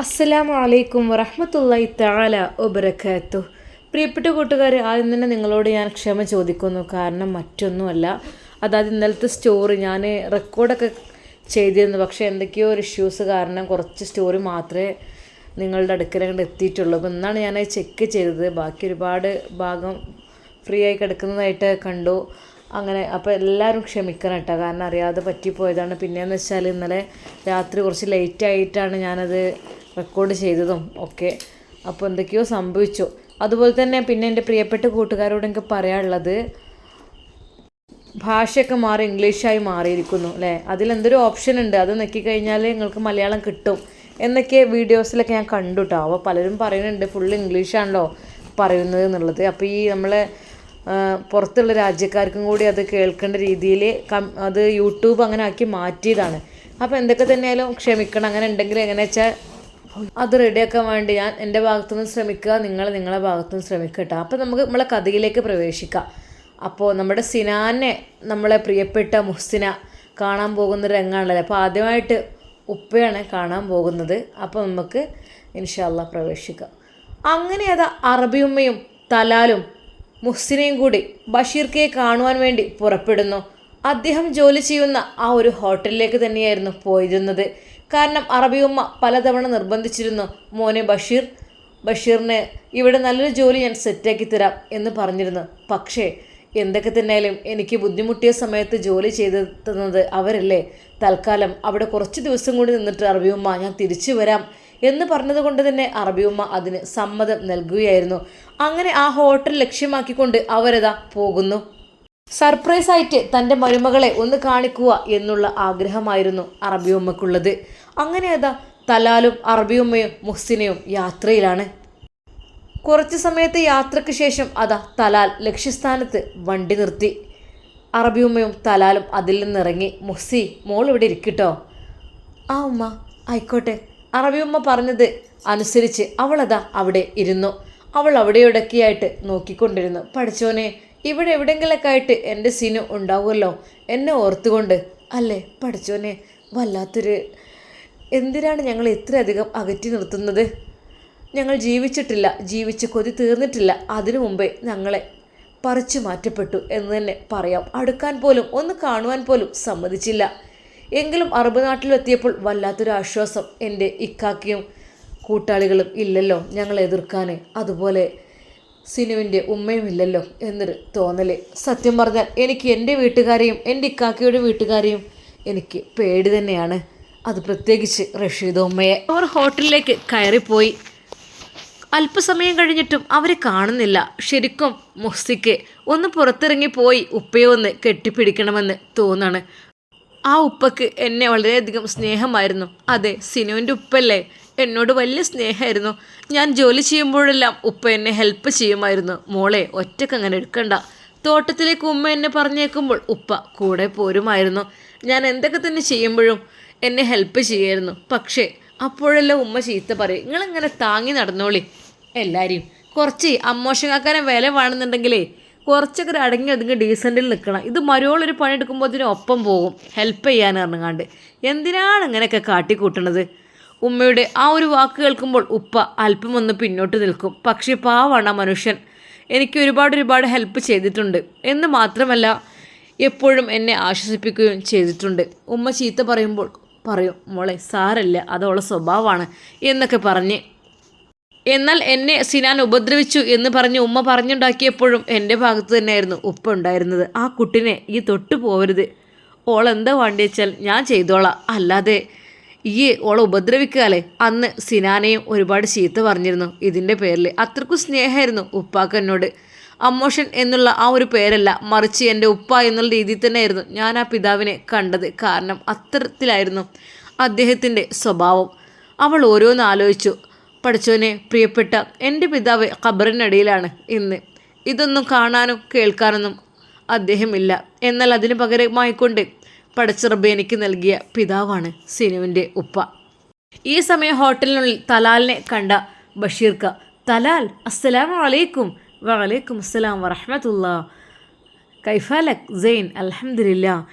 അസ്സലാമു അലൈക്കും വറഹമത്തല്ലായി താല വബറകാത്തു. പ്രിയപ്പെട്ട കൂട്ടുകാർ ആദ്യം തന്നെ നിങ്ങളോട് ഞാൻ ക്ഷമ ചോദിക്കുന്നു. കാരണം മറ്റൊന്നുമല്ല. അതായത് ഇന്നലത്തെ സ്റ്റോറി ഞാൻ റെക്കോർഡൊക്കെ ചെയ്തിരുന്നു. പക്ഷേ എന്തൊക്കെയോ ഒരു ഇഷ്യൂസ് കാരണം കുറച്ച് സ്റ്റോറി മാത്രമേ നിങ്ങളുടെ അടുക്കൽ എത്തിയിട്ടുള്ളൂ. അപ്പോൾ ഇന്നാണ് ഞാനത് ചെക്ക് ചെയ്തത്. ബാക്കി ഒരുപാട് ഭാഗം ഫ്രീ ആയി കിടക്കുന്നതായിട്ട് കണ്ടു. അങ്ങനെ അപ്പോൾ എല്ലാവരും ക്ഷമിക്കണം കേട്ടോ. കാരണം അറിയാതെ പറ്റിപ്പോയതാണ്. പിന്നെയെന്ന് വെച്ചാൽ ഇന്നലെ രാത്രി കുറച്ച് ലേറ്റ് ആയിട്ടാണ് ഞാനത് റെക്കോർഡ് ചെയ്തതും ഒക്കെ. അപ്പോൾ എന്തൊക്കെയോ സംഭവിച്ചു. അതുപോലെ തന്നെ പിന്നെ എന്റെ പ്രിയപ്പെട്ട കൂട്ടുകാരോട് എനിക്ക് പറയാനുള്ളത് ഭാഷയൊക്കെ മാറി ഇംഗ്ലീഷായി മാറിയിരിക്കുന്നു അല്ലേ? അതിലെന്തൊരു ഓപ്ഷൻ ഉണ്ട്? അത് നോക്കിക്കഴിഞ്ഞാൽ നിങ്ങൾക്ക് മലയാളം കിട്ടും എന്നൊക്കെ വീഡിയോസിലൊക്കെ ഞാൻ കണ്ടു കേട്ടോ അപ്പോൾ പലരും പറയുന്നുണ്ട് ഫുൾ ഇംഗ്ലീഷാണല്ലോ പറയുന്നത് എന്നുള്ളത്. അപ്പോൾ ഈ നമ്മളെ പുറത്തുള്ള രാജ്യക്കാർക്കും കൂടി അത് കേൾക്കേണ്ട രീതിയിൽ കം അത് യൂട്യൂബ് അങ്ങനെ ആക്കി മാറ്റിയതാണ്. അപ്പോൾ എന്തൊക്കെ തന്നെയായാലും ക്ഷമിക്കണം. അങ്ങനെ ഉണ്ടെങ്കിൽ എങ്ങനെ വെച്ചാൽ അത് റെഡിയാക്കാൻ വേണ്ടി ഞാൻ എന്റെ ഭാഗത്തുനിന്ന് ശ്രമിക്കുക നിങ്ങൾ നിങ്ങളുടെ ഭാഗത്തുനിന്ന് ശ്രമിക്കുക കേട്ടോ. അപ്പോൾ നമുക്ക് നമ്മളെ കഥയിലേക്ക് പ്രവേശിക്കാം. അപ്പോൾ നമ്മുടെ സിനാനെ നമ്മളെ പ്രിയപ്പെട്ട മുഹ്സിന കാണാൻ പോകുന്ന രംഗമാണല്ലേ. അപ്പോൾ ആദ്യമായിട്ട് ഉപ്പയാണ് കാണാൻ പോകുന്നത്. അപ്പോൾ നമുക്ക് ഇൻഷാല്ല പ്രവേശിക്കാം. അങ്ങനെ അത് അറബിയുമ്മയും തലാലും മുഹ്സിനെയും കൂടി ബഷീർക്കയെ കാണുവാൻ വേണ്ടി പുറപ്പെടുന്നു. അദ്ദേഹം ജോലി ചെയ്യുന്ന ആ ഒരു ഹോട്ടലിലേക്ക് തന്നെയായിരുന്നു പോയിരുന്നത്. കാരണം അറബിയുമ്മ പലതവണ നിർബന്ധിച്ചിരുന്നു മോനെ ബഷീർ ബഷീറിന് ഇവിടെ നല്ലൊരു ജോലി ഞാൻ സെറ്റാക്കി തരാം എന്ന് പറഞ്ഞിരുന്നു. പക്ഷേ എന്തൊക്കെ തന്നെയാലും എനിക്ക് ബുദ്ധിമുട്ടിയ സമയത്ത് ജോലി ചെയ്ത് തന്നത് അവരല്ലേ. തൽക്കാലം അവിടെ കുറച്ച് ദിവസം കൂടി നിന്നിട്ട് അറബിയുമ്മ ഞാൻ തിരിച്ചു വരാം എന്ന് പറഞ്ഞതുകൊണ്ട് തന്നെ അറബിയുമ്മ അതിന് സമ്മതം നൽകുകയായിരുന്നു. അങ്ങനെ ആ ഹോട്ടൽ ലക്ഷ്യമാക്കിക്കൊണ്ട് അവരതാ പോകുന്നു. സർപ്രൈസായിട്ട് തന്റെ മരുമകളെ ഒന്ന് കാണിക്കുക എന്നുള്ള ആഗ്രഹമായിരുന്നു അറബിയുമ്മക്കുള്ളത് അങ്ങനെ അതാ തലാലും അറബിയുമ്മയും മുഹ്സിനയും യാത്രയിലാണ്. കുറച്ച് സമയത്തെ യാത്രയ്ക്ക് ശേഷം അതാ തലാൽ ലക്ഷ്യസ്ഥാനത്ത് വണ്ടി നിർത്തി. അറബിയുമ്മയും തലാലും അതിൽ നിന്നിറങ്ങി മുഹ്സി മോൾ ഇവിടെ ഇരിക്കട്ടോ? ആ ഉമ്മ. ആയിക്കോട്ടെ. അറബിയുമ്മ പറഞ്ഞത് അനുസരിച്ച് അവളതാ അവിടെ ഇരുന്നു. അവൾ അവിടെ ഇടക്കിയായിട്ട് നോക്കിക്കൊണ്ടിരുന്നു. പഠിച്ചോനെ ഇവിടെ എവിടെങ്കിലൊക്കെ ആയിട്ട് എന്റെ സീന് ഉണ്ടാവുമല്ലോ. എന്നെ ഓർത്തുകൊണ്ട്. അല്ലേ പഠിച്ചോനെ. വല്ലാത്തൊരു എന്തിനാണ് ഞങ്ങൾ ഇത്രയധികം അകറ്റി നിർത്തുന്നത്? ഞങ്ങൾ ജീവിച്ചിട്ടില്ല ജീവിച്ച് കൊതി തീർന്നിട്ടില്ല. അതിനു മുമ്പേ ഞങ്ങളെ പറിച്ചു മാറ്റപ്പെട്ടു എന്ന് തന്നെ പറയാം. അടുക്കാൻ പോലും ഒന്ന് കാണുവാൻ പോലും സമ്മതിച്ചില്ല. എങ്കിലും അറബ് നാട്ടിലെത്തിയപ്പോൾ വല്ലാത്തൊരു ആശ്വാസം എന്റെ ഇക്കാക്കിയും കൂട്ടാളികളും ഇല്ലല്ലോ ഞങ്ങൾ എതിർക്കാൻ അതുപോലെ സിനുവിന്റെ ഉമ്മയും ഇല്ലല്ലോ എന്നൊരു തോന്നൽ. സത്യം പറഞ്ഞാൽ എനിക്ക് എന്റെ വീട്ടുകാരെയും എന്റെ ഇക്കാക്കിയുടെ വീട്ടുകാരെയും എനിക്ക് പേടി തന്നെയാണ്. അത് പ്രത്യേകിച്ച് റഷീദ് ഉമ്മയെ. അവർ ഹോട്ടലിലേക്ക് കയറിപ്പോയി. അല്പസമയം കഴിഞ്ഞിട്ടും അവരെ കാണുന്നില്ല. ശരിക്കും മുഹ്സിക്ക് ഒന്ന് പുറത്തിറങ്ങി പോയി ഉപ്പയെ ഒന്ന് കെട്ടിപ്പിടിക്കണമെന്ന് തോന്നാണ്. ആ ഉപ്പക്ക് എന്നെ വളരെയധികം സ്നേഹമായിരുന്നു. അതെ സിനുവിന്റെ ഉപ്പല്ലേ? എന്നോട് വലിയ സ്നേഹമായിരുന്നു. ഞാൻ ജോലി ചെയ്യുമ്പോഴെല്ലാം ഉപ്പ എന്നെ ഹെൽപ്പ് ചെയ്യുമായിരുന്നു. മോളെ ഒറ്റയ്ക്ക് അങ്ങനെ എടുക്കണ്ട. തോട്ടത്തിലേക്ക് ഉമ്മ എന്നെ പറഞ്ഞേക്കുമ്പോൾ ഉപ്പ കൂടെ പോരുമായിരുന്നു. ഞാൻ എന്തൊക്കെ തന്നെ ചെയ്യുമ്പോഴും എന്നെ ഹെൽപ്പ് ചെയ്യായിരുന്നു. പക്ഷേ അപ്പോഴെല്ലാം ഉമ്മ ചീത്ത പറയും. നിങ്ങളിങ്ങനെ താങ്ങി നടന്നോളി? എല്ലാവരെയും കുറച്ച് അമ്മോഷങ്ങാക്കാനെ വില വേണമെന്നുണ്ടെങ്കിലേ കുറച്ചൊക്കെ ഒരു അടങ്ങി ഒതുങ്ങി ഡീസന്റിൽ നിൽക്കണം. ഇത് മരോളൊരു പണിയെടുക്കുമ്പോൾ അതിന് ഒപ്പം പോകും. ഹെൽപ്പ് ചെയ്യാൻ ഇറങ്ങാണ്ട് എന്തിനാണ് ഇങ്ങനെയൊക്കെ കാട്ടിക്കൂട്ടണത് ഉമ്മയുടെ ആ ഒരു വാക്ക് കേൾക്കുമ്പോൾ ഉപ്പ അല്പം ഒന്ന് പിന്നോട്ട് നിൽക്കും. പക്ഷേ പാവാണ് ആ മനുഷ്യൻ. എനിക്ക് ഒരുപാട് ഒരുപാട് ഹെൽപ്പ് ചെയ്തിട്ടുണ്ട്. എന്ന് മാത്രമല്ല എപ്പോഴും എന്നെ ആശ്വസിപ്പിക്കുകയും ചെയ്തിട്ടുണ്ട്. ഉമ്മ ചീത്ത പറയുമ്പോൾ പറയും മോളെ സാരല്ല അതോളെ സ്വഭാവമാണ് എന്നൊക്കെ പറഞ്ഞ്. എന്നാൽ എന്നെ സിനാൻ ഉപദ്രവിച്ചു എന്ന് പറഞ്ഞ് ഉമ്മ പറഞ്ഞുണ്ടാക്കിയപ്പോഴും എന്റെ ഭാഗത്ത് തന്നെയായിരുന്നു ഉപ്പ ഉണ്ടായിരുന്നത്. ആ കുട്ടിനെ ഈ തൊട്ടു പോവരുത്. ഓളെന്താ വേണ്ടി വെച്ചാൽ ഞാൻ ചെയ്തോളാം. അല്ലാതെ ഈ ഓളെ ഉപദ്രവിക്കാലേ അന്ന് സിനാനെയും ഒരുപാട് ചീത്ത പറഞ്ഞിരുന്നു ഇതിന്റെ പേരിൽ. അത്രക്കും സ്നേഹമായിരുന്നു ഉപ്പാക്ക് എന്നോട്. അമ്മോഷൻ എന്നുള്ള ആ ഒരു പേരല്ല മറിച്ച് എന്റെ ഉപ്പ എന്നുള്ള രീതിയിൽ തന്നെയായിരുന്നു ഞാൻ ആ പിതാവിനെ കണ്ടത്. കാരണം അത്തരത്തിലായിരുന്നു അദ്ദേഹത്തിന്റെ സ്വഭാവം. അവൾ ഓരോന്ന് ആലോചിച്ചു. പഠിച്ചവനെ പ്രിയപ്പെട്ട എന്റെ പിതാവ് ഖബറിനടിയിലാണ് ഇന്ന്. ഇതൊന്നും കാണാനും കേൾക്കാനൊന്നും അദ്ദേഹമില്ല. എന്നാൽ അതിന് പകരമായിക്കൊണ്ട് പടച്ചിറബ് എനിക്ക് നൽകിയ പിതാവാണ് സിനുവിന്റെ ഉപ്പ. ഈ സമയം ഹോട്ടലിനുള്ളിൽ തലാലിനെ കണ്ട ബഷീർക്ക തലാൽ അസ്സലാമു അലൈക്കും. വലൈക്കും അസ്സലാം വറഹമത്തുള്ള. കൈഫാലക് സെയിൻ അലഹമില്ല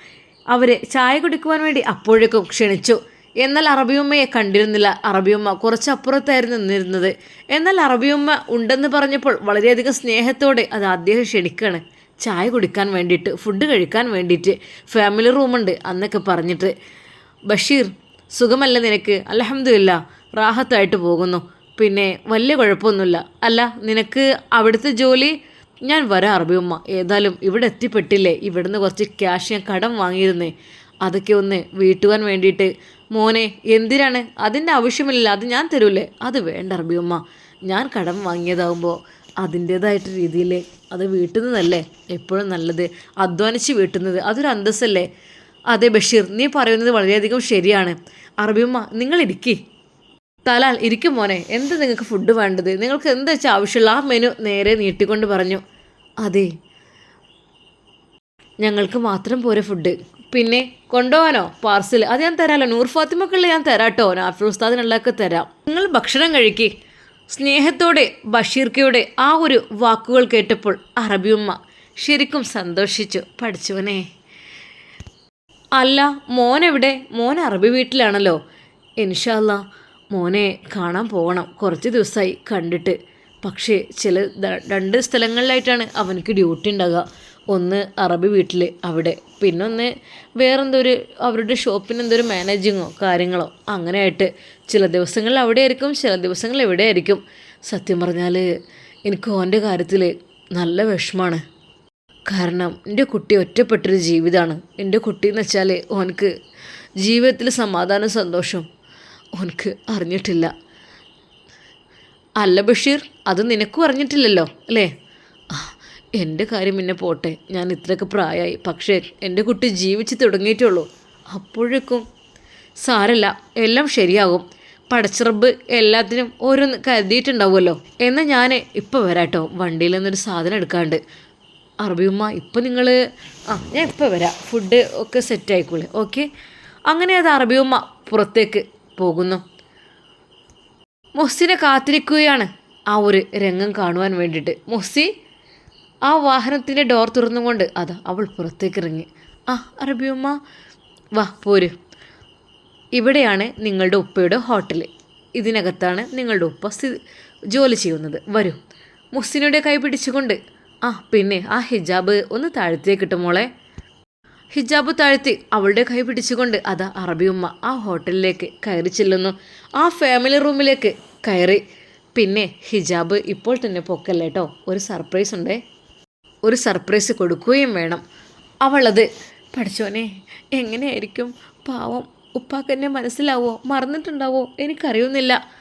അവരെ ചായ കുടിക്കുവാൻ വേണ്ടി അപ്പോഴേക്കും ക്ഷണിച്ചു. എന്നാൽ അറബിയമ്മയെ കണ്ടിരുന്നില്ല. അറബിയമ്മ കുറച്ചപ്പുറത്തായിരുന്നു നിന്നിരുന്നത്. എന്നാൽ അറബിയമ്മ ഉണ്ടെന്ന് പറഞ്ഞപ്പോൾ വളരെയധികം സ്നേഹത്തോടെ അത് അദ്ദേഹം ക്ഷണിക്കുകയാണ് ചായ കുടിക്കാൻ വേണ്ടിയിട്ട് ഫുഡ് കഴിക്കാൻ വേണ്ടിയിട്ട് ഫാമിലി റൂമുണ്ട് അന്നൊക്കെ പറഞ്ഞിട്ട്. ബഷീർ സുഖമല്ല നിനക്ക്? അലഹമില്ല റാഹത്തായിട്ട് പോകുന്നു. പിന്നെ വലിയ കുഴപ്പമൊന്നുമില്ല. അല്ല നിനക്ക് അവിടുത്തെ ജോലി? ഞാൻ വരാം അറബിയമ്മ ഏതായാലും ഇവിടെ എത്തിപ്പെട്ടില്ലേ? ഇവിടുന്ന് കുറച്ച് ക്യാഷ് ഞാൻ കടം വാങ്ങിയിരുന്നേ. അതൊക്കെ ഒന്ന് വീട്ടുവാൻ വേണ്ടിയിട്ട്. മോനെ എന്തിനാണ്? അതിന്റെ ആവശ്യമില്ല അത് ഞാൻ തരൂലേ? അത് വേണ്ട അറബിയമ്മ ഞാൻ കടം വാങ്ങിയതാകുമ്പോൾ അതിന്റേതായിട്ട് രീതിയിൽ അത് വീട്ടിൽ നിന്നല്ലേ എപ്പോഴും നല്ലത്. അധ്വാനിച്ച് വീട്ടുന്നത്. അതൊരു അന്തസ്സല്ലേ? അതെ ബഷീർ നീ പറയുന്നത് വളരെയധികം ശരിയാണ്. അറബിയമ്മ നിങ്ങൾ ഇരിക്കി തലാൽ ഇരിക്കും മോനെ എന്ത് നിങ്ങൾക്ക് ഫുഡ് വേണ്ടത്? നിങ്ങൾക്ക് എന്താ വെച്ചാൽ ആവശ്യമുള്ള? ആ മെനു നേരെ നീട്ടിക്കൊണ്ട് പറഞ്ഞു അതെ ഞങ്ങൾക്ക് മാത്രം പോരെ ഫുഡ് പിന്നെ കൊണ്ടുപോകാനോ പാർസൽ അത് ഞാൻ തരാമല്ലോ നൂർ ഫാത്തിമക്കുള്ള ഞാൻ തരാട്ടോ. നാഫിർ ഉസ്താദിനുള്ളതൊക്കെ തരാം. നിങ്ങൾ ഭക്ഷണം കഴിക്കി. സ്നേഹത്തോടെ ബഷീർക്കയുടെ ആ ഒരു വാക്കുകൾ കേട്ടപ്പോൾ അറബിയമ്മ ശരിക്കും സന്തോഷിച്ചു. പഠിച്ചവനെ അല്ല മോനെവിടെ മോൻ അറബി വീട്ടിലാണല്ലോ. ഇൻഷാല്ല മോനെ കാണാൻ പോകണം. കുറച്ച് ദിവസമായി കണ്ടിട്ട്. പക്ഷേ ചില രണ്ട് സ്ഥലങ്ങളിലായിട്ടാണ് അവനക്ക് ഡ്യൂട്ടി ഉണ്ടാകുക ഒന്ന് അറബി വീട്ടിൽ അവിടെ. പിന്നെ ഒന്ന് വേറെന്തൊരു അവരുടെ ഷോപ്പിന് എന്തോ ഒരു മാനേജിങ്ങോ കാര്യങ്ങളോ അങ്ങനെയായിട്ട്. ചില ദിവസങ്ങളിൽ അവിടെ ആയിരിക്കും ചില ദിവസങ്ങൾ എവിടെ ആയിരിക്കും സത്യം പറഞ്ഞാൽ എനിക്ക് ഓന്റെ കാര്യത്തിൽ നല്ല വിഷമാണ്. കാരണം എന്റെ കുട്ടി ഒറ്റപ്പെട്ടൊരു ജീവിതമാണ് എന്റെ കുട്ടി എന്ന് വെച്ചാൽ ഓനക്ക് ജീവിതത്തിൽ സമാധാനം സന്തോഷം ഓനക്ക് അറിഞ്ഞിട്ടില്ല. അല്ല ബഷീർ അത് നിനക്കും അറിഞ്ഞിട്ടില്ലല്ലോ അല്ലേ? എന്റെ കാര്യം പിന്നെ പോട്ടെ. ഞാൻ ഇത്രയൊക്കെ പ്രായമായി പക്ഷേ എന്റെ കുട്ടി ജീവിച്ച് തുടങ്ങിയിട്ടുള്ളൂ. അപ്പോഴേക്കും സാരല്ല എല്ലാം ശരിയാകും. പടച്ചിറബ് എല്ലാത്തിനും ഓരോന്ന് കരുതിയിട്ടുണ്ടാവുമല്ലോ. എന്നാൽ ഞാൻ ഇപ്പോൾ വരാട്ടോ. വണ്ടിയിൽ നിന്നൊരു സാധനം എടുക്കാണ്ട്. അറബിയുമ്മ ഇപ്പം നിങ്ങൾ ആ ഞാൻ ഇപ്പോൾ വരാം. ഫുഡ് ഒക്കെ സെറ്റ് ആയിക്കോളെ ഓക്കെ? അങ്ങനെ അത് അറബിയുമ്മ പുറത്തേക്ക് പോകുന്നു. മൊസ്സിനെ കാത്തിരിക്കുകയാണ് ആ ഒരു രംഗം കാണുവാൻ വേണ്ടിയിട്ട്. മൊസ്സി ആ വാഹനത്തിന്റെ ഡോർ തുറന്നുകൊണ്ട് അതാ അവൾ പുറത്തേക്ക് ഇറങ്ങി. ആ അറബിയമ്മ വാ പോര്. ഇവിടെയാണ് നിങ്ങളുടെ ഉപ്പയുടെ ഹോട്ടൽ ഇതിനകത്താണ് നിങ്ങളുടെ ഉപ്പ സ്ഥിതി ജോലി ചെയ്യുന്നത്. വരൂ. മുസ്സിനയുടെ കൈ പിടിച്ചുകൊണ്ട് ആ പിന്നെ ആ ഹിജാബ് ഒന്ന് താഴ്ത്തിയേക്കിട്ട് മോളെ. ഹിജാബ് താഴ്ത്തി അവളുടെ കൈ പിടിച്ചുകൊണ്ട് അതാ അറബിയുമ്മ ആ ഹോട്ടലിലേക്ക് കയറി ചെല്ലുന്നു. ആ ഫാമിലി റൂമിലേക്ക് കയറി. പിന്നെ ഹിജാബ് ഇപ്പോൾ തന്നെ പൊക്കല്ലേ കേട്ടോ ഒരു സർപ്രൈസ് ഉണ്ടേ. ഒരു സർപ്രൈസ് കൊടുക്കുകയും വേണം. അവളത് പഠിച്ചോനെ എങ്ങനെയായിരിക്കും? പാവം ഉപ്പാക്ക് എന്നെ മനസ്സിലാവോ? മറന്നിട്ടുണ്ടാവോ? എനിക്കറിയുന്നില്ല.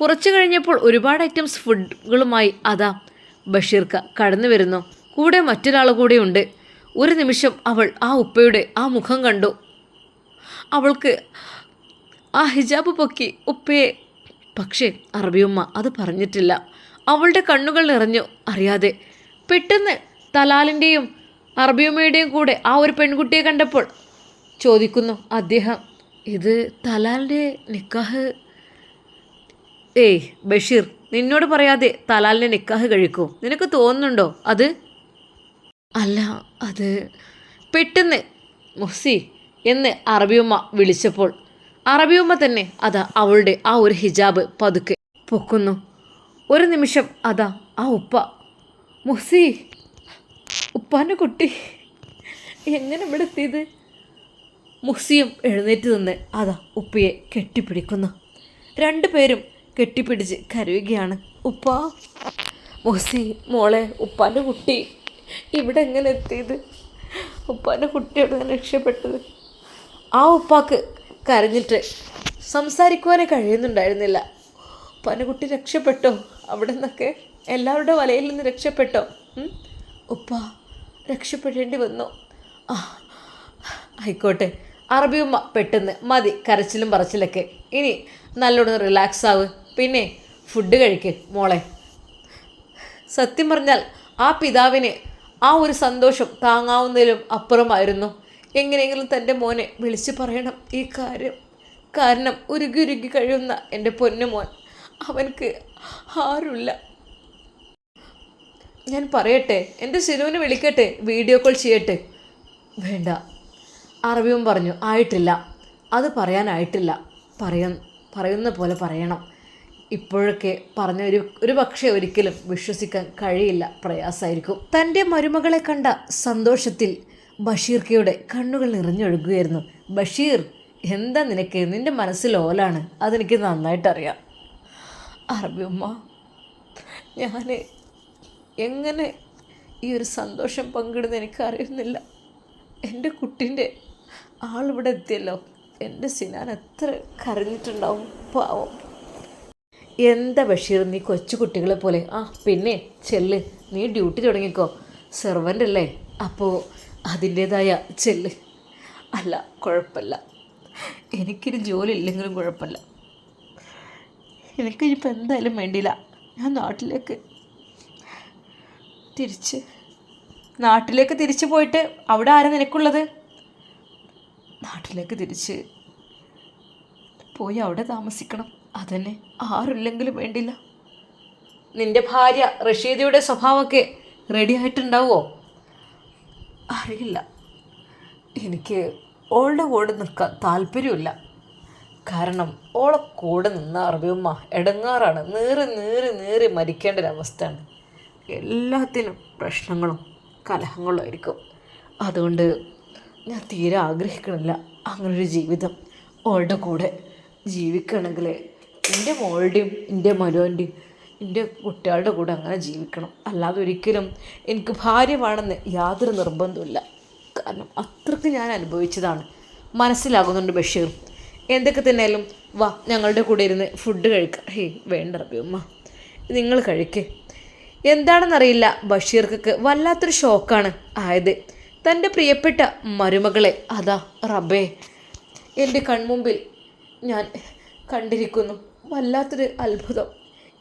കുറച്ച് കഴിഞ്ഞപ്പോൾ ഒരുപാട് ഐറ്റംസ് ഫുഡുകളുമായി അതാ ബഷീർക്ക കടന്നു വരുന്നു കൂടെ മറ്റൊരാൾ കൂടെയുണ്ട്. ഒരു നിമിഷം അവൾ ആ ഉപ്പയുടെ ആ മുഖം കണ്ടു. അവൾക്ക് ആ ഹിജാബ് പൊക്കി ഉപ്പയെ പക്ഷേ അറബിയമ്മ അത് പറഞ്ഞിട്ടില്ല. അവളുടെ കണ്ണുകൾ നിറഞ്ഞു. അറിയാതെ പെട്ടെന്ന് തലാലിന്റെയും അറബിയുമ്മയുടെയും കൂടെ ആ ഒരു പെൺകുട്ടിയെ കണ്ടപ്പോൾ ചോദിക്കുന്നു അദ്ദേഹം ഇത് തലാലിന്റെ നിക്കാഹ്? ഏയ് ബഷീർ നിന്നോട് പറയാതെ തലാലിനെ നിക്കാഹ് കഴിക്കൂ. നിനക്ക് തോന്നുന്നുണ്ടോ അത്? അല്ല അത് പെട്ടെന്ന് മൊസി എന്ന് അറബിയമ്മ വിളിച്ചപ്പോൾ അറബിയമ്മ തന്നെ അതാ അവളുടെ ആ ഒരു ഹിജാബ് പതുക്കെ പൊക്കുന്നു. ഒരു നിമിഷം അതാ ആ ഉപ്പ മൊസി ഉപ്പാന്റെ കുട്ടി എങ്ങനെ ഇവിടെ എത്തിയത്? മുസിയും എഴുന്നേറ്റ് നിന്ന് അതാ ഉപ്പയെ കെട്ടിപ്പിടിക്കുന്നു. രണ്ടു പേരും കെട്ടിപ്പിടിച്ച് കരയുകയാണ്. ഉപ്പ മുസി മോളെ ഉപ്പാന്റെ കുട്ടി ഇവിടെ എങ്ങനെ എത്തിയത്? ഉപ്പാന്റെ കുട്ടിയോട് ഞാൻ രക്ഷപ്പെട്ടത്. ആ ഉപ്പാക്ക് കരഞ്ഞിട്ട് സംസാരിക്കുവാനേ കഴിയുന്നുണ്ടായിരുന്നില്ല. ഉപ്പാന്റെ കുട്ടി രക്ഷപ്പെട്ടോ? അവിടെ നിന്നൊക്കെ എല്ലാവരുടെ വലയിൽ നിന്ന് രക്ഷപ്പെട്ടോ? ഉപ്പ രക്ഷപ്പെടേണ്ടി വന്നു? ആ ആയിക്കോട്ടെ. അറബിയുമ്മ പെട്ടെന്ന് മതി കരച്ചിലും പറച്ചിലൊക്കെ. ഇനി നല്ലോണം റിലാക്സ് ആവ്. പിന്നെ ഫുഡ് കഴിക്ക് മോളെ. സത്യം പറഞ്ഞാൽ ആ പിതാവിന് ആ ഒരു സന്തോഷം താങ്ങാവുന്നതിലും അപ്പുറമായിരുന്നു. എങ്ങനെയെങ്കിലും തന്റെ മോനെ വിളിച്ചു പറയണം ഈ കാര്യം. കാരണം ഉരുകി ഉരുകി കഴിയുന്ന എന്റെ പൊന്നുമോൻ അവൻക്ക് ആരുമില്ല. ഞാൻ പറയട്ടെ എന്റെ സിനുവിനെ വിളിക്കട്ടെ വീഡിയോ കോൾ ചെയ്യട്ടെ? വേണ്ട. അറബിയും പറഞ്ഞു ആയിട്ടില്ല. അത് പറയാനായിട്ടില്ല. പറയ പറയുന്ന പോലെ പറയണം. ഇപ്പോഴൊക്കെ പറഞ്ഞ ഒരു ഒരു പക്ഷേ ഒരിക്കലും വിശ്വസിക്കാൻ കഴിയില്ല പ്രയാസമായിരിക്കും തന്റെ മരുമകളെ കണ്ട സന്തോഷത്തിൽ ബഷീർക്കയുടെ കണ്ണുകൾ നിറഞ്ഞൊഴുകുകയായിരുന്നു. ബഷീർ എന്താ നിനക്ക്? നിന്റെ മനസ്സിൽ ഓലാണ്. അതെനിക്ക് നന്നായിട്ടറിയാം. അറബി ഉമ്മ ഞാൻ എങ്ങനെ ഈ ഒരു സന്തോഷം പങ്കിടുന്ന എനിക്കറിയുന്നില്ല. എന്റെ കുട്ടീന്റെ ആളിവിടെ എത്തിയല്ലോ. എന്റെ സിനാൻ എത്ര കരഞ്ഞിട്ടുണ്ടാവും പാവം. എന്താ ബഷീർ നീ കൊച്ചുകുട്ടികളെ പോലെ? ആ പിന്നെ ചെല്ല് നീ ഡ്യൂട്ടി തുടങ്ങിക്കോ. സെർവന്റ് അല്ലേ? അപ്പോൾ അതിന്റേതായ ചെല്ല്. അല്ല കുഴപ്പമില്ല. എനിക്കിനി ജോലി ഇല്ലെങ്കിലും കുഴപ്പമില്ല. എനിക്കിനിപ്പോൾ എന്തായാലും വേണ്ടിയില്ല. ഞാൻ നാട്ടിലേക്ക് തിരിച്ച്. നാട്ടിലേക്ക് തിരിച്ചു പോയിട്ട് അവിടെ ആരാ നിനക്കുള്ളത്? നാട്ടിലേക്ക് തിരിച്ച് പോയി അവിടെ താമസിക്കണം. അതന്നെ ആരില്ലെങ്കിലും വേണ്ടില്ല. നിന്റെ ഭാര്യ റഷീദയുടെ സ്വഭാവമൊക്കെ റെഡി ആയിട്ടുണ്ടാവുമോ അറിയില്ല. എനിക്ക് ഓളുടെ കൂടെ നിൽക്കാൻ താല്പര്യമില്ല. കാരണം ഓളെ കൂടെ നിന്ന അറബിയമ്മ എടങ്ങാറാണ്. നീറി നീറി നീറി മരിക്കേണ്ട ഒരവസ്ഥയാണ് എല്ലാത്തിനും പ്രശ്നങ്ങളും കലഹങ്ങളും ആയിരിക്കും. അതുകൊണ്ട് ഞാൻ തീരെ ആഗ്രഹിക്കണില്ല. അങ്ങനൊരു ജീവിതം ഓളുടെ കൂടെ ജീവിക്കണമെങ്കിൽ എന്റെ മോളുടെയും എന്റെ മരുവന്റെയും എന്റെ കുട്ടികളുടെ കൂടെ അങ്ങനെ ജീവിക്കണം. അല്ലാതെ ഒരിക്കലും എനിക്ക് ഭാര്യ വേണമെന്ന് യാതൊരു നിർബന്ധമില്ല കാരണം അത്രയ്ക്ക് ഞാൻ അനുഭവിച്ചതാണ്. മനസ്സിലാകുന്നുണ്ട് ബഷീർ. എന്തൊക്കെ തന്നെയാലും വാ ഞങ്ങളുടെ കൂടെ ഇരുന്ന് ഫുഡ് കഴിക്കാം. ഹേ വേണ്ട റബിയമ്മ നിങ്ങൾ കഴിക്കേ. എന്താണെന്നറിയില്ല ബഷീർക്കൊക്കെ വല്ലാത്തൊരു ഷോക്കാണ് ആയത് തന്റെ പ്രിയപ്പെട്ട മരുമകളെ. അതാ റബേ. എന്റെ കൺമുമ്പിൽ ഞാൻ കണ്ടിരിക്കുന്നു. വല്ലാത്തൊരു അത്ഭുതം.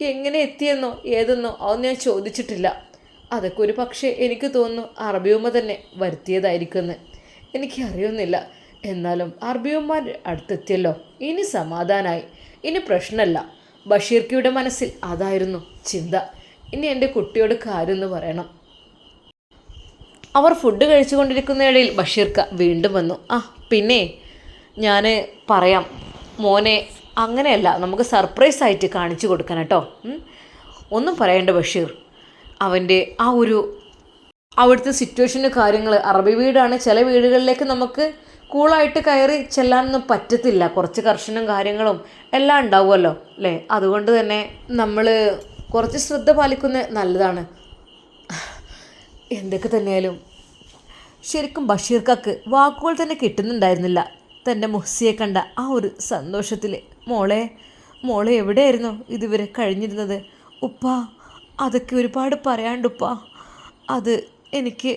എങ്ങനെ എത്തിയെന്നോ ഏതെന്നോ അതൊന്നും ഞാൻ ചോദിച്ചിട്ടില്ല. അതൊക്കെ ഒരു പക്ഷേ എനിക്ക് തോന്നുന്നു അറബിയുമ്മ തന്നെ വരുത്തിയതായിരിക്കുമെന്ന്. എനിക്ക് അറിയുന്നില്ല. എന്നാലും അറബിയുമ്മാർ അടുത്തെത്തിയല്ലോ. ഇനി സമാധാനമായി ഇനി പ്രശ്നമല്ല. ബഷീർക്കിയുടെ മനസ്സിൽ അതായിരുന്നു ചിന്ത. ഇനി എന്റെ കുട്ടിയോട് കാര്യമെന്ന് പറയണം. അവർ ഫുഡ് കഴിച്ചുകൊണ്ടിരിക്കുന്നതിടയിൽ ബഷീർക്ക വീണ്ടും വന്നു. ആ പിന്നെ ഞാൻ പറയാം. മോനെ അങ്ങനെയല്ല നമുക്ക് സർപ്രൈസ് ആയിട്ട് കാണിച്ചു കൊടുക്കണം കേട്ടോ. ഒന്നും പറയേണ്ട ബഷീർ. അവന്റെ ആ ഒരു അവിടുത്തെ സിറ്റുവേഷന്റെ കാര്യങ്ങൾ അറബി വീടാണ്. ചില വീടുകളിലേക്ക് നമുക്ക് കൂളായിട്ട് കയറി ചെല്ലാനൊന്നും പറ്റത്തില്ല. കുറച്ച് കർശനം കാര്യങ്ങളും എല്ലാം ഉണ്ടാവുമല്ലോ അല്ലേ? അതുകൊണ്ട് തന്നെ നമ്മൾ കുറച്ച് ശ്രദ്ധ പാലിക്കുന്നത് നല്ലതാണ്. എന്തൊക്കെ തന്നെയാലും ശരിക്കും ബഷീർക്കാക്ക് വാക്കുകൾ തന്നെ കിട്ടുന്നുണ്ടായിരുന്നില്ല. തന്റെ മുഹ്സിയെ കണ്ട ആ ഒരു സന്തോഷത്തിൽ മോളെ മോളെ എവിടെയായിരുന്നു ഇതുവരെ കഴിഞ്ഞിരുന്നത്? ഉപ്പ അതൊക്കെ ഒരുപാട് പറയാണ്ടുപ്പ അത് എനിക്ക്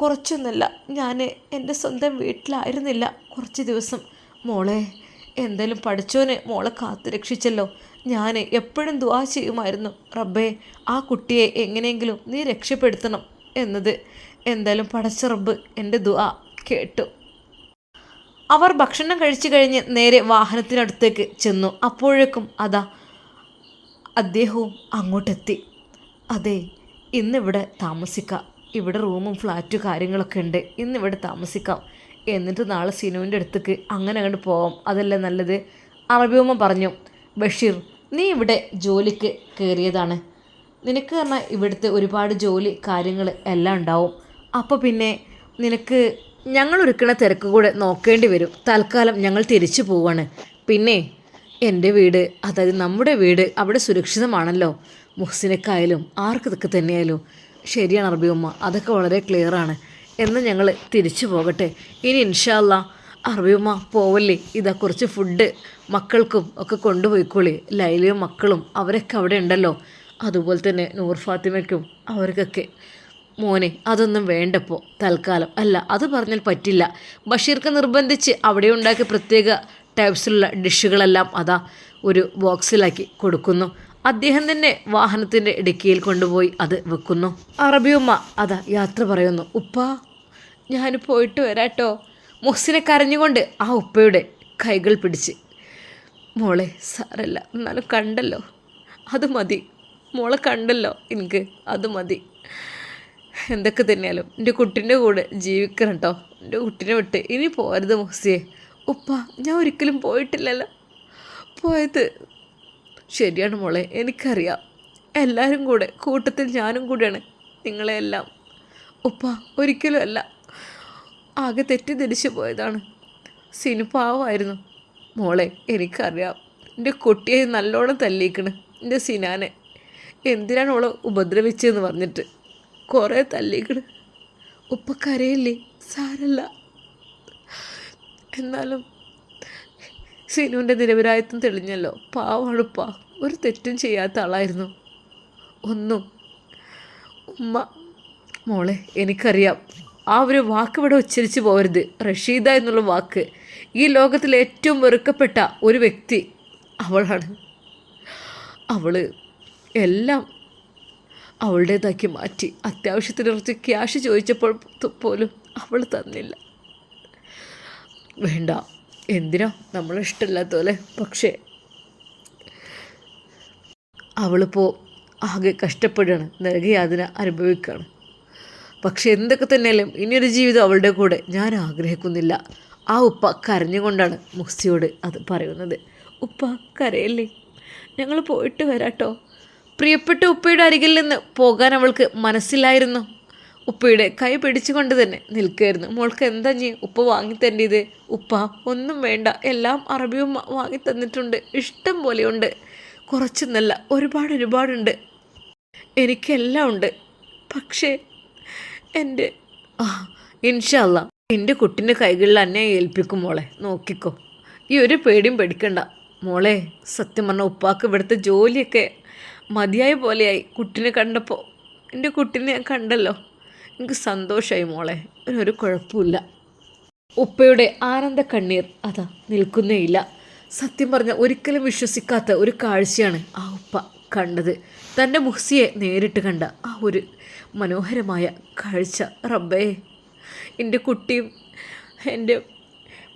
കുറച്ചൊന്നുമല്ല ഞാൻ എന്റെ സ്വന്തം വീട്ടിലായിരുന്നില്ല കുറച്ച് ദിവസം. മോളെ എന്തായാലും പഠിച്ചോനെ മോളെ കാത്തുരക്ഷിച്ചല്ലോ ഞാൻ എപ്പോഴും ദുവാ ചെയ്യുമായിരുന്നു. റബ്ബേ ആ കുട്ടിയെ എങ്ങനെയെങ്കിലും നീ രക്ഷപ്പെടുത്തണം എന്നത് എന്തായാലും പടച്ച റബ്ബ് എന്റെ ദുആ കേട്ടു. അവർ ഭക്ഷണം കഴിച്ചു കഴിഞ്ഞ് നേരെ വാഹനത്തിനടുത്തേക്ക് ചെന്നു. അപ്പോഴേക്കും അതാ അദ്ദേഹവും അങ്ങോട്ടെത്തി. അതെ ഇന്നിവിടെ താമസിക്കാം. ഇവിടെ റൂമും ഫ്ലാറ്റും കാര്യങ്ങളൊക്കെ ഉണ്ട്. ഇന്നിവിടെ താമസിക്കാം. എന്നിട്ട് നാളെ സിനുവിന്റെ അടുത്തേക്ക് അങ്ങനെ അങ്ങോട്ട് പോവാം. അതല്ലേ നല്ലത്? അറബിയമ്മ പറഞ്ഞു ബഷീർ നീ ഇവിടെ ജോലിക്ക് കയറിയതാണ് നിനക്ക് പറഞ്ഞാൽ ഇവിടുത്തെ ഒരുപാട് ജോലി കാര്യങ്ങൾ എല്ലാം ഉണ്ടാവും. അപ്പോൾ പിന്നെ നിനക്ക് ഞങ്ങൾ ഒരുക്കണ തിരക്ക് കൂടെ നോക്കേണ്ടി വരും. തൽക്കാലം ഞങ്ങൾ തിരിച്ചു പോവാണ്. പിന്നെ എന്റെ വീട് അതായത് നമ്മുടെ വീട് അവിടെ സുരക്ഷിതമാണല്ലോ. മുഹ്സിനക്കായാലും ആർക്കിതൊക്കെ തന്നെയായാലും. ശരിയാണ് അറബി ഉമ്മ അതൊക്കെ വളരെ ക്ലിയറാണ് എന്ന് ഞങ്ങൾ തിരിച്ചു പോകട്ടെ. ഇനി ഇൻഷാല്ല അറബി ഉമ്മ പോവല്ലേ? ഇതാ കുറച്ച് ഫുഡ് മക്കൾക്കും ഒക്കെ കൊണ്ടുപോയിക്കോളി. ലൈലയും മക്കളും അവരൊക്കെ അവിടെ ഉണ്ടല്ലോ. അതുപോലെ തന്നെ നൂർ ഫാത്തിമയ്ക്കും അവർക്കൊക്കെ. മോനെ അതൊന്നും വേണ്ടപ്പോൾ തൽക്കാലം. അല്ല അത് പറഞ്ഞാൽ പറ്റില്ല. ബഷീർക്ക് നിർബന്ധിച്ച് അവിടെ ഉണ്ടാക്കിയ പ്രത്യേക ടൈപ്സിലുള്ള ഡിഷുകളെല്ലാം അതാ ഒരു ബോക്സിലാക്കി കൊടുക്കുന്നു. അദ്ദേഹം തന്നെ വാഹനത്തിന്റെ ഇടുക്കിയിൽ കൊണ്ടുപോയി അത് വെക്കുന്നു. അറബിയുമ്മ അതാ യാത്ര പറയുന്നു. ഉപ്പ ഞാൻ പോയിട്ട് വരാട്ടോ. മുഹ്സിനെ കരഞ്ഞുകൊണ്ട് ആ ഉപ്പയുടെ കൈകൾ പിടിച്ച്. മോളെ സാരല്ല എന്നാലും കണ്ടല്ലോ. അത് മതി. മോളെ കണ്ടല്ലോ എനിക്ക്. അത് മതി. എന്തൊക്കെ തന്നെയാലും. എന്റെ കുട്ടീന്റെ കൂടെ ജീവിക്കണം കേട്ടോ എന്റെ കുട്ടീനെ വിട്ട് ഇനി പോരുത് മോസിയെ. ഉപ്പ ഞാൻ ഒരിക്കലും പോയിട്ടില്ലല്ലോ. പോയത് ശരിയാണ് മോളെ എനിക്കറിയാം. എല്ലാവരും കൂടെ കൂട്ടത്തിൽ ഞാനും കൂടെയാണ് നിങ്ങളെയെല്ലാം. ഉപ്പ ഒരിക്കലും അല്ല. ആകെ തെറ്റിദ്ധരിച്ചു പോയതാണ്. സിനു പാവമായിരുന്നു. മോളെ എനിക്കറിയാം. എന്റെ കുട്ടിയെ നല്ലോണം തല്ലിക്കണ് എന്റെ സിനാനെ. എന്തിനാണ് അവളെ ഉപദ്രവിച്ചതെന്ന് പറഞ്ഞിട്ട്? കുറേ തല്ലിക്കണ്. ഉപ്പ കരയില്ലേ സാരല്ല. എന്നാലും സിനുവിന്റെ നിരപരായത്വം തെളിഞ്ഞല്ലോ. പാവാണുപ്പ. ഒരു തെറ്റും ചെയ്യാത്ത ആളായിരുന്നു. ഒന്നും. ഉമ്മ. മോളെ എനിക്കറിയാം. ആ ഒരു വാക്ക് ഇവിടെ ഉച്ചരിച്ച് പോകരുത് റഷീദ എന്നുള്ള വാക്ക് ഈ ലോകത്തിലെ ഏറ്റവും വെറുക്കപ്പെട്ട ഒരു വ്യക്തി അവളാണ്. അവൾ എല്ലാം അവളുടേതാക്കി മാറ്റി. അത്യാവശ്യത്തിന് കുറച്ച് ക്യാഷ് ചോദിച്ചപ്പോൾ പോലും അവൾ തന്നില്ല. വേണ്ട. എന്തിനാ? നമ്മളിഷ്ടമില്ലാത്ത പോലെ. പക്ഷേ അവളിപ്പോൾ ആകെ കഷ്ടപ്പെടുകയാണ്. അതിനെ അനുഭവിക്കുകയാണ്. പക്ഷേ എന്തൊക്കെ തന്നെയാലും ഇനിയൊരു ജീവിതം അവളുടെ കൂടെ. ഞാൻ ആഗ്രഹിക്കുന്നില്ല. ആ ഉപ്പ കരഞ്ഞുകൊണ്ടാണ് മുക്സിയോട് അത് പറയുന്നത്. ഉപ്പ കരയല്ലേ? ഞങ്ങൾ പോയിട്ട് വരാട്ടോ. പ്രിയപ്പെട്ട ഉപ്പയുടെ അരികിൽ നിന്ന് പോകാൻ അവൾക്ക് മനസ്സിലായിരുന്നു. ഉപ്പയുടെ കൈ പിടിച്ചുകൊണ്ട് തന്നെ നിൽക്കുകയായിരുന്നു. മോൾക്ക് എന്താ നീ ഉപ്പ വാങ്ങി തരേണ്ടത്? ഉപ്പ ഒന്നും വേണ്ട. എല്ലാം അറബിയും വാങ്ങി തന്നിട്ടുണ്ട്. ഇഷ്ടം പോലെയുണ്ട്. കുറച്ചൊന്നല്ല ഒരുപാട് ഒരുപാടുണ്ട്. എനിക്കെല്ലാം ഉണ്ട്. പക്ഷേ എന്റെ ഇൻഷല്ല എന്റെ കുട്ടിന്റെ കൈകളിൽ എന്നെ ഏൽപ്പിക്കും മോളെ. നോക്കിക്കോ. ഈ ഒരു പേടിയും പേടിക്കണ്ട. മോളെ സത്യം പറഞ്ഞ ഉപ്പാക്ക് ഇവിടുത്തെ ജോലിയൊക്കെ മതിയായ പോലെയായി. കുട്ടിനെ കണ്ടപ്പോൾ എന്റെ കുട്ടിനെ ഞാൻ കണ്ടല്ലോ. എനിക്ക് സന്തോഷമായി മോളെ. ഒരു കുഴപ്പമില്ല ഉപ്പയുടെ ആനന്ദ കണ്ണീർ അതാ നിൽക്കുന്നേയില്ല. സത്യം പറഞ്ഞ ഒരിക്കലും വിശ്വസിക്കാത്ത ഒരു കാഴ്ചയാണ് ആ ഉപ്പ കണ്ടത്. തന്റെ മുഹ്സിയെ നേരിട്ട് കണ്ട ആ ഒരു മനോഹരമായ കാഴ്ച. റബ്ബേ എന്റെ കുട്ടിയും എന്റെ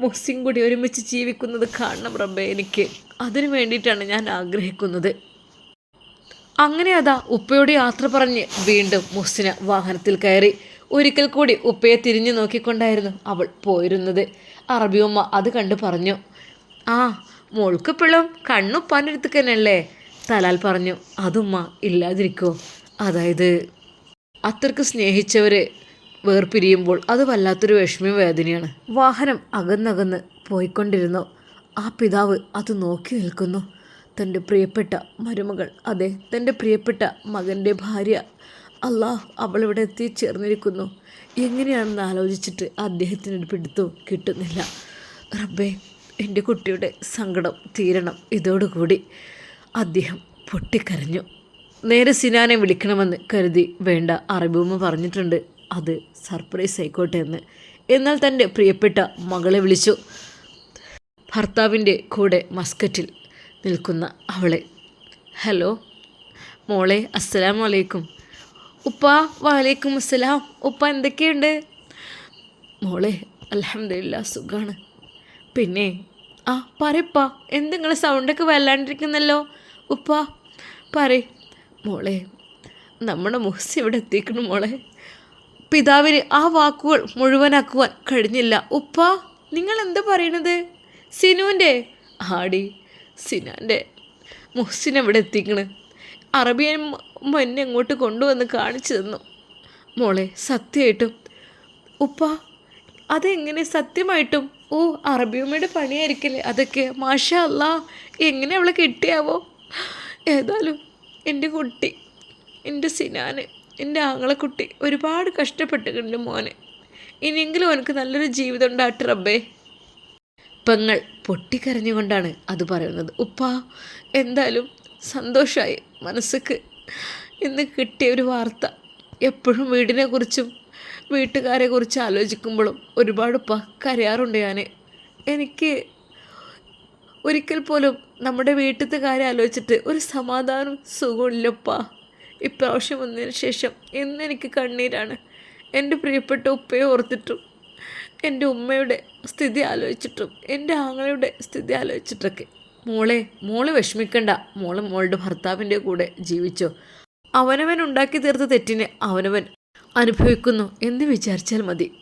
മുഹ്സിയും കൂടി ഒരുമിച്ച് ജീവിക്കുന്നത് കാണണം റബ്ബേ എനിക്ക്. അതിനു വേണ്ടിയിട്ടാണ് ഞാൻ ആഗ്രഹിക്കുന്നത്. അങ്ങനെ അതാ ഉപ്പയുടെ യാത്ര പറഞ്ഞ് വീണ്ടും മുസ്സിന് വാഹനത്തിൽ കയറി. ഒരിക്കൽ കൂടി ഉപ്പയെ തിരിഞ്ഞു നോക്കിക്കൊണ്ടായിരുന്നു അവൾ പോയിരുന്നത്. അറബിയമ്മ അത് കണ്ട് പറഞ്ഞു ആ മോൾക്ക് പിള്ളം കണ്ണുപ്പാന്റെ തന്നെയല്ലേ? തലാൽ പറഞ്ഞു അതുമ്മ ഇല്ലാതിരിക്കോ. അതായത് അത്രയ്ക്ക് സ്നേഹിച്ചവരെ വേർപിരിയുമ്പോൾ അത് വല്ലാത്തൊരു വിഷമയും വേദനയാണ് വാഹനം അകന്നകന്ന് പോയിക്കൊണ്ടിരുന്നു. ആ പിതാവ് അത് നോക്കി നിൽക്കുന്നു. തന്റെ പ്രിയപ്പെട്ട മരുമകൾ. അതെ തന്റെ പ്രിയപ്പെട്ട മകന്റെ ഭാര്യ. അള്ളാഹ് അവളിവിടെ എത്തിച്ചേർന്നിരിക്കുന്നു. എങ്ങനെയാണെന്ന് ആലോചിച്ചിട്ട് അദ്ദേഹത്തിനൊരു പിടുത്തവും കിട്ടുന്നില്ല. റബ്ബേ എന്റെ കുട്ടിയുടെ സങ്കടം തീരണം ഇതോടുകൂടി. അദ്ദേഹം പൊട്ടിക്കരഞ്ഞു. നേരെ സിനാനെ വിളിക്കണമെന്ന് കരുതി വേണ്ട അറബിയമ്മ പറഞ്ഞിട്ടുണ്ട്. അത് സർപ്രൈസ് ആയിക്കോട്ടെ എന്ന്. എന്നാൽ തന്റെ പ്രിയപ്പെട്ട മകളെ വിളിച്ചു. ഭർത്താവിന്റെ കൂടെ മസ്കറ്റിൽ നിൽക്കുന്ന അവളെ. ഹലോ? മോളെ അസ്സലാം വലൈക്കും ഉപ്പ വാലേക്കും അസ്സലാം. ഉപ്പ എന്തൊക്കെയുണ്ട്? മോളെ അലഹമില്ല സുഖമാണ് പിന്നെ ആ പറയപ്പ എന്ത് നിങ്ങളെ സൗണ്ടൊക്കെ വല്ലാണ്ടിരിക്കുന്നല്ലോ? ഉപ്പ പറ മോളെ നമ്മുടെ മുഹസി ഇവിടെ എത്തിക്കണം മോളെ. പിതാവിന് ആ വാക്കുകൾ മുഴുവനാക്കുവാൻ കഴിഞ്ഞില്ല. ഉപ്പ നിങ്ങൾ എന്താ പറയണത്? സിനുവിന്റെ? ആടി സിനാന്റെ മുഹസിൻ എവിടെ എത്തിക്കണ്? അറബിയൻ എന്നെ അങ്ങോട്ട് കൊണ്ടുവന്ന് കാണിച്ചു തന്നു. മോളെ സത്യമായിട്ടും. ഉപ്പ അതെങ്ങനെ സത്യമായിട്ടും? ഓ അറബിയമ്മയുടെ പണിയായിരിക്കില്ലേ? അതൊക്കെ മാഷ അല്ല എങ്ങനെ അവളെ കിട്ടിയാവോ? ഏതായാലും എന്റെ കുട്ടി എന്റെ സിനാന് എന്റെ ആങ്ങളക്കുട്ടി ഒരുപാട് കഷ്ടപ്പെട്ടിട്ടുണ്ട് മോനെ. ഇനിയെങ്കിലും അവനക്ക് നല്ലൊരു ജീവിതം ഉണ്ടാട്ടെ റബ്ബേ. പെങ്ങൾ പൊട്ടിക്കരഞ്ഞുകൊണ്ടാണ് അത് പറയുന്നത്. ഉപ്പ എന്തായാലും സന്തോഷമായി മനസ്സുക്ക് ഇന്ന് കിട്ടിയ ഒരു വാർത്ത. എപ്പോഴും വീടിനെക്കുറിച്ചും വീട്ടുകാരെ കുറിച്ച് ആലോചിക്കുമ്പോഴും ഒരുപാട് ഉപ്പ കരയാറുണ്ട് ഞാൻ എനിക്ക് ഒരിക്കൽ പോലും നമ്മുടെ വീട്ടിലത്തെ കാര്യം ആലോചിച്ചിട്ട് ഒരു സമാധാനം സുഖമില്ലപ്പാ ഇപ്രാവശ്യം വന്നതിന് ശേഷം ഇന്ന് എനിക്ക് കണ്ണീരാണ്. എന്റെ പ്രിയപ്പെട്ട ഉപ്പയെ ഓർത്തിട്ടും എന്റെ ഉമ്മയുടെ സ്ഥിതി ആലോചിച്ചിട്ടും എന്റെ ആങ്ങളുടെ സ്ഥിതി ആലോചിച്ചിട്ടൊക്കെ. മോളെ മോൾ വിഷമിക്കണ്ട. മോൾ മോളുടെ ഭർത്താവിന്റെ കൂടെ ജീവിച്ചോ. അവനവൻ ഉണ്ടാക്കി തീർത്ത തെറ്റിന് അവനവൻ അനുഭവിക്കുന്നു എന്ന് വിചാരിച്ചാൽ മതി.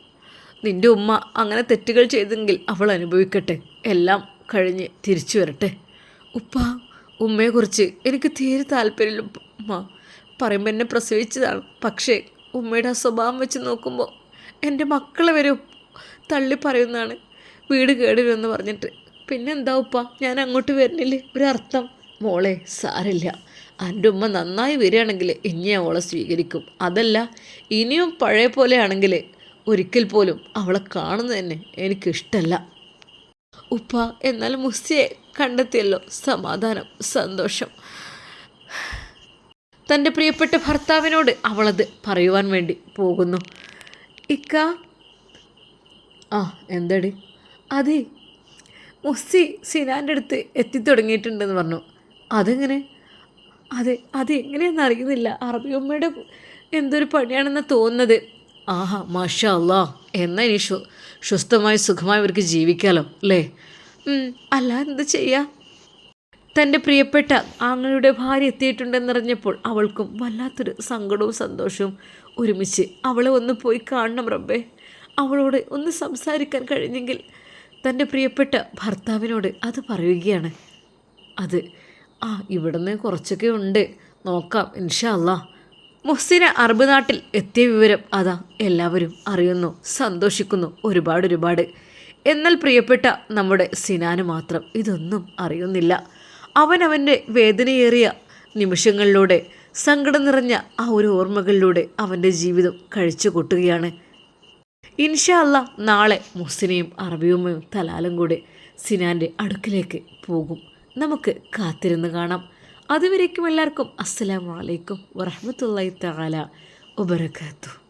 നിന്റെ ഉമ്മ അങ്ങനെ തെറ്റുകൾ ചെയ്തെങ്കിൽ അവൾ അനുഭവിക്കട്ടെ. എല്ലാം കഴിഞ്ഞ് തിരിച്ചു വരട്ടെ. ഉപ്പ ഉമ്മയെക്കുറിച്ച് എനിക്ക് തീരെ താല്പര്യമില്ല ഉമ്മ പറയുമ്പോൾ എന്നെ പ്രസവിച്ചതാണ്. പക്ഷേ ഉമ്മയുടെ സ്വഭാവം വെച്ച് നോക്കുമ്പോൾ എന്റെ മക്കളെ വരെ തള്ളി പറയുന്നതാണ്. വീട് കേടിരുമെന്ന് പറഞ്ഞിട്ട്. പിന്നെന്താ ഉപ്പ? ഞാൻ അങ്ങോട്ട് വരുന്നില്ലേ ഒരർത്ഥം. മോളെ സാരില്ല. എന്റെ ഉമ്മ നന്നായി വരികയാണെങ്കിൽ ഇനി അവളെ സ്വീകരിക്കും. അതല്ല ഇനിയും പഴയ പോലെ ആണെങ്കിൽ ഒരിക്കൽ പോലും അവളെ കാണുന്നത് തന്നെ എനിക്കിഷ്ടമല്ല ഉപ്പ എന്നാൽ മുസ്തിയെ കണ്ടെത്തിയല്ലോ. സമാധാനം സന്തോഷം. തന്റെ പ്രിയപ്പെട്ട ഭർത്താവിനോട് അവളത് പറയുവാൻ വേണ്ടി പോകുന്നു. ഇക്ക ആ എന്തടി? അതെ മുസ്സി സിനാന്റെ അടുത്ത് എത്തിത്തുടങ്ങിയിട്ടുണ്ടെന്ന് പറഞ്ഞു. അതെങ്ങനെ? അതെ അത് അറിയുന്നില്ല. അറബി ഉമ്മയുടെ എന്തൊരു പണിയാണെന്ന് തോന്നുന്നത്. ആഹാ മാഷാ അല്ലാ എന്നാൽ ഇനി ശു സ്വസ്ഥമായി സുഖമായി അവർക്ക് ജീവിക്കാമല്ലോ അല്ലേ? അല്ല എന്ത് ചെയ്യാം? തന്റെ പ്രിയപ്പെട്ട ആങ്ങളുടെ ഭാര്യ എത്തിയിട്ടുണ്ടെന്നറിഞ്ഞപ്പോൾ അവൾക്കും വല്ലാത്തൊരു സങ്കടവും സന്തോഷവും ഒരുമിച്ച് അവളെ ഒന്ന് പോയി കാണണം റബ്ബേ. അവളോട് ഒന്ന് സംസാരിക്കാൻ കഴിഞ്ഞെങ്കിൽ തന്റെ പ്രിയപ്പെട്ട ഭർത്താവിനോട് അത് പറയുകയാണ്. അത് ആ ഇവിടുന്ന് കുറച്ചൊക്കെ ഉണ്ട്. നോക്കാം ഇൻഷാ അല്ലാ. മുഹ്സിന അറബ് നാട്ടിൽ എത്തിയ വിവരം അതാ എല്ലാവരും അറിയുന്നു സന്തോഷിക്കുന്നു ഒരുപാട് ഒരുപാട്. എന്നാൽ പ്രിയപ്പെട്ട നമ്മുടെ സിനാന് മാത്രം ഇതൊന്നും അറിയുന്നില്ല. അവനവന്റെ വേദനയേറിയ നിമിഷങ്ങളിലൂടെ സങ്കടം നിറഞ്ഞ ആ ഒരു ഓർമ്മകളിലൂടെ അവന്റെ ജീവിതം കഴിച്ചു കൂട്ടുകയാണ് ഇൻഷാ അല്ല നാളെ മുസിനയും അറബിയുമ്മയും തലാലും കൂടെ സിനാന്റെ അടുക്കിലേക്ക് പോകും. നമുക്ക് കാത്തിരുന്ന് കാണാം. അതുവരേക്കും എല്ലാവർക്കും അസ്സലാമു അലൈക്കും വറഹ്മത്തുള്ളാഹി തആല വബറകാതുഹു.